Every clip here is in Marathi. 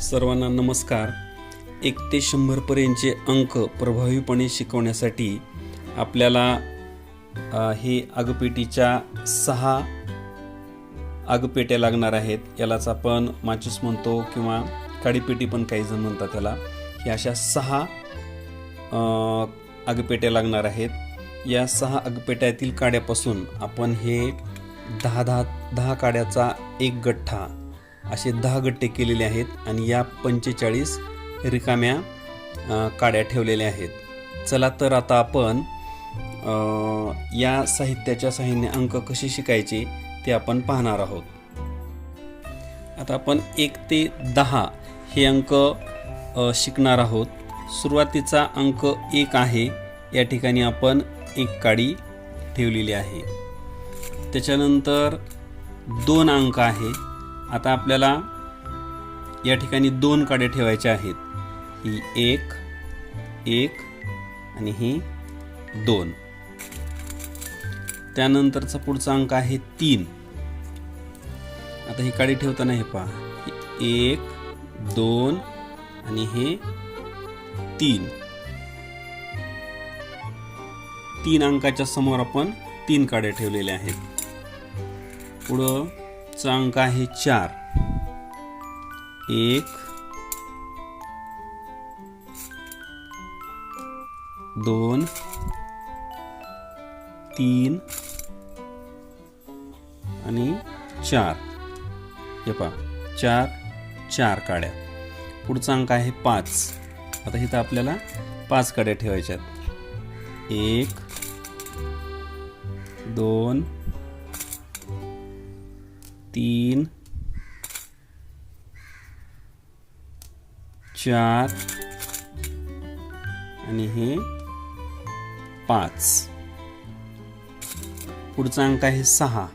सर्वांना नमस्कार. एक ते शंभरपर्यंतचे अंक प्रभावीपणे शिकवण्यासाठी आपल्याला हे आगपेटीच्या सहा आगपेट्या लागणार आहेत. यालाच आपण माचीस म्हणतो किंवा काडीपेटी पण काही जण म्हणतात त्याला. हे अशा सहा आगपेट्या लागणार आहेत. या सहा आगपेट्यातील काड्यापासून आपण हे दहा दहा दहा काड्याचा एक गठ्ठा असे दहा गट्टे केलेले आहेत आणि या पंचेचाळीस रिकाम्या काड्या ठेवलेल्या आहेत. चला तर आता आपण या साहित्याच्या साह्याने अंक कसे शिकायचे ते आपण पाहणार आहोत. आता आपण एक ते दहा हे अंक शिकणार आहोत. सुरुवातीचा अंक एक आहे. या ठिकाणी आपण एक काडी ठेवलेली आहे. त्याच्यानंतर दोन अंक आहे. आता आपल्याला या ठिकाणी दोन काड्या ठेवायच्या आहेत. ही एक एक आणि ही दोन. त्यानंतरचा पुढचा अंक आहे तीन. आता ही काडी ठेवताना हे पहा. एक दोन आणि हे तीन. तीन अंकाच्या समोर आपण तीन काड्या ठेवलेल्या आहेत. पुढं चा अंक आहे चार. एक दोन तीन आणि चार. हे पहा चार चार काड्या. पुढचा अंक आहे पाच. आता इथं आपल्याला पाच काड्या ठेवायच्या आहेत. एक दोन तीन चार आणि हे पाच. पुढचा अंक आहे सहा.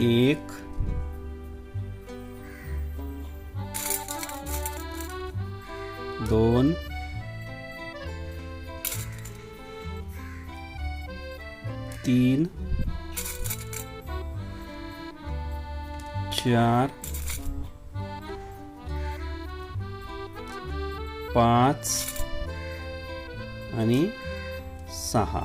एक दोन तीन चार पाच आणि सहा.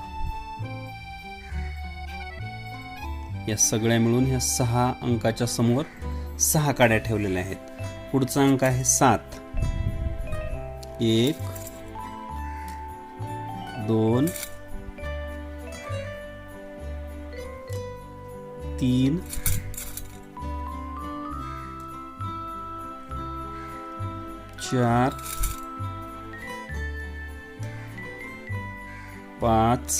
या सगळ्या मिळून ह्या सहा अंकाच्या समोर सहा काड्या ठेवलेल्या आहेत. पुढचा अंक आहे सात. एक दोन तीन चार पाच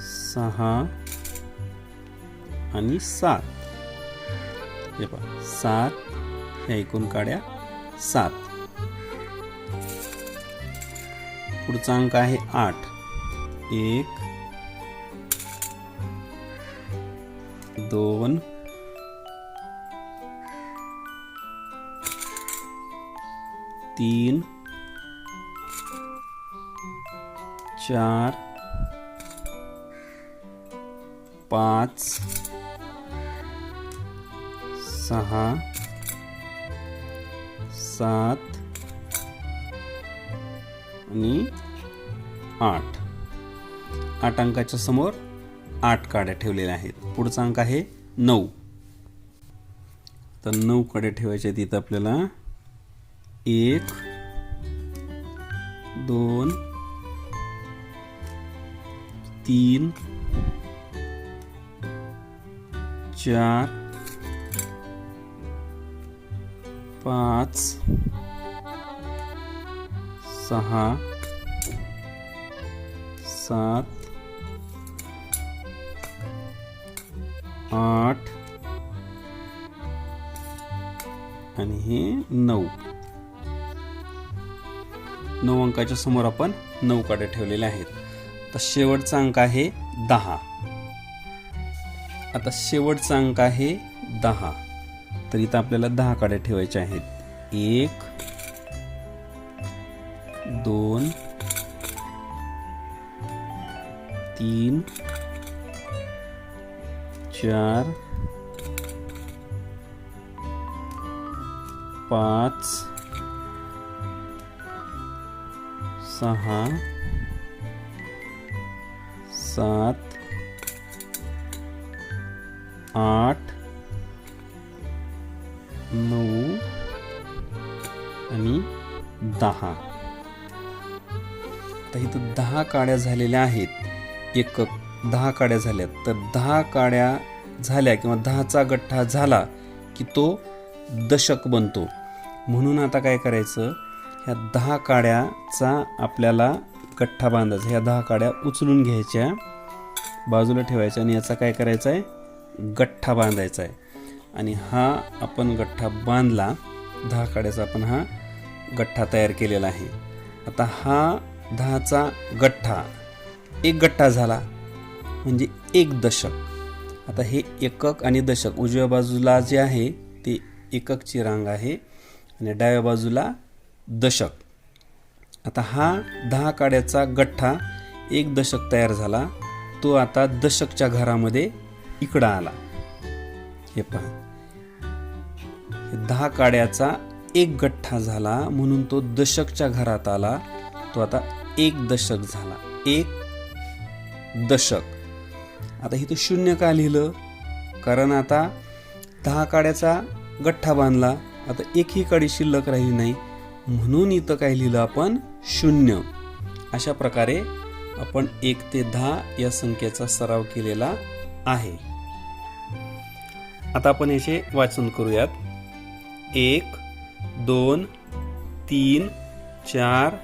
सहा आणि सात. हे पहा सात ह्या एकूण काड्या सात. पुढचा अंक आहे आठ. एक दोन तीन चार पाच सहा सात आणि आठ. आठ अंकाच्या समोर आठ काड्या ठेवलेल्या आहेत. पुढचा अंक आहे नऊ. तर नऊ काड्या ठेवायच्या आहेत इथं आपल्याला. एक दोन तीन चार पाच सहा सात आठ आणि हे नऊ. नऊ अंकाच्या समोर आपण नऊ काड्या ठेवलेल्या आहेत. तर शेवटचा अंक आहे दहा. आता शेवटचा अंक आहे दहा. तर इथं आपल्याला दहा काड्या ठेवायच्या आहेत. एक दोन तीन चार पाच सहा सात आठ नऊ आणि दहा. तर इथं दहा काड्या झालेल्या आहेत. एक दहा काड्या झाल्यात. तर दहा काड्या झाल्या किंवा दहाचा गठ्ठा झाला की तो दशक बनतो. म्हणून आता काय करायचं? ह्या दहा काड्याचा आपल्याला गठ्ठा बांधायचा ह्या दहा काड्या उचलून घ्यायच्या बाजूला ठेवायच्या आणि याचा काय करायचा आहे? गठ्ठा बांधायचा आहे. आणि हा आपण गठ्ठा बांधला दहा काड्याचा आपण हा गठ्ठा तयार केलेला आहे. आता हा दहाचा गठ्ठा एक गठ्ठा झाला म्हणजे एक दशक. आता हे एकक आणि दशक उजव्या बाजूला जे आहे ते एककची रांग आहे आणि डाव्या बाजूला दशक. आता हा दहा काड्याचा गठ्ठा एक दशक तयार झाला. तो आता दशकच्या घरामध्ये इकडं आला. हे पहा. दहा काड्याचा एक गठ्ठा झाला म्हणून तो दशकच्या घरात आला. तो आता एक दशक झाला. एक दशक. आता इथं शून्य का लिहिलं? कारण आता दहा काड्याचा गठ्ठा बांधला. आता एकही काडी शिल्लक राहिली नाही. म्हणून इथं काय लिहिलं आपण? शून्य. अशा प्रकारे आपण एक ते दहा या संख्येचा सराव केलेला आहे. आता आपण याचे वाचन करूयात. एक दोन तीन चार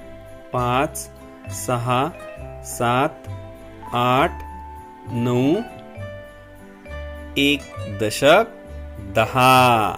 पाच सहा सात आठ नऊ एक दशक दहा.